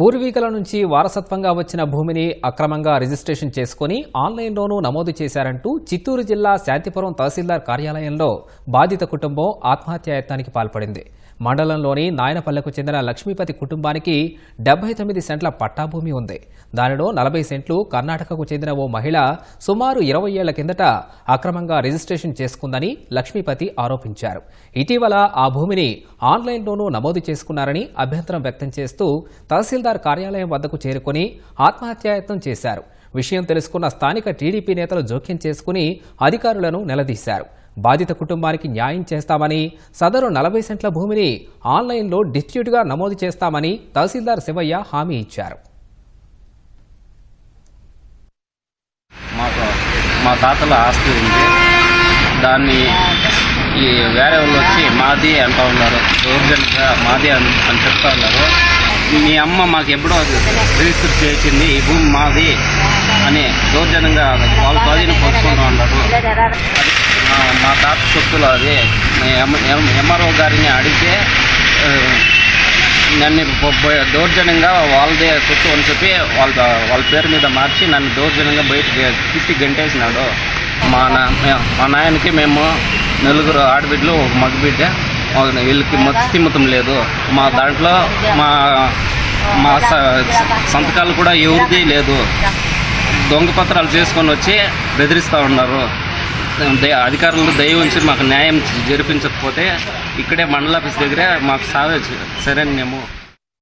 పూర్వీకుల నుంచి వారసత్వంగా వచ్చిన భూమిని అక్రమంగా రిజిస్ట్రేషన్ చేసుకుని ఆన్లైన్లోనూ నమోదు చేశారంటూ చిత్తూరు జిల్లా శాంతిపురం తహసీల్దార్ కార్యాలయంలో బాధిత కుటుంబం ఆత్మహత్యాయత్నానికి పాల్పడింది. మండలంలోని నాయనపల్లెకు చెందిన లక్ష్మీపతి కుటుంబానికి డెబ్బై తొమ్మిది సెంట్ల పట్టాభూమి ఉంది. దానిలో నలభై సెంట్లు కర్ణాటకకు చెందిన ఓ మహిళ సుమారు ఇరవై ఏళ్ళ కిందట అక్రమంగా రిజిస్ట్రేషన్ చేసుకుందని లక్ష్మీపతి ఆరోపించారు. ఇటీవల ఆ భూమిని ఆన్లైన్లోనూ నమోదు చేసుకున్నారని అభ్యంతరం వ్యక్తం చేస్తూ తహసీల్దార్ కార్యాలయం వద్దకు చేరుకుని ఆత్మహత్యాయత్నం చేశారు. విషయం తెలుసుకున్న స్థానిక టీడీపీ నేతలు జోక్యం చేసుకుని అధికారులను నిలదీశారు. బాధిత కుటుంబానికి న్యాయం చేస్తామని సదరు నలభై సెంట్ల భూమిని ఆన్లైన్లో డిస్ట్యూట్గా నమోదు చేస్తామని తహసీల్దార్ శివయ్య హామీ ఇచ్చారు. మాకు మా తాతల ఆస్తి ఉంది. దాన్ని ఈ వేరే వాళ్ళు వచ్చి మాది అంటూ ఉన్నారు. దౌర్జన్యంగా మాది అని అని చెప్తా ఉన్నారు. మీ అమ్మ మాకు ఎప్పుడో రిజిస్టర్ చేసింది ఈ భూమి మాది అని దౌర్జన్యంగా వాళ్ళ స్వాధీనం పొందుకుంటూ ఉన్నారు. మా- తాత సొత్తులు అది. ఎంఆర్ఓ గారిని అడిగితే నన్ను దౌర్జన్యంగా వాళ్ళదే సొత్తు అని చెప్పి వాళ్ళ వాళ్ళ పేరు మీద మార్చి నన్ను దౌర్జన్యంగా బయట తిప్పి గంటేసినాడు. మా నా మా నాయనకి మేము నలుగురు ఆడబిడ్డలు ఒక మగబిడ్డ. ఒక- వీళ్ళకి మత్స్యమతం లేదు. మా దాంట్లో మా మా స- సంతకాలు కూడా ఎవరిది లేదు. దొంగ పత్రాలు చేసుకొని వచ్చి బెదిరిస్తూ ఉన్నారు. అధికారులు దయ ఉంచి మాకు న్యాయం జరిపించకపోతే ఇక్కడే మండల ఆఫీస్ దగ్గరే మాకు సావే సరైన మేము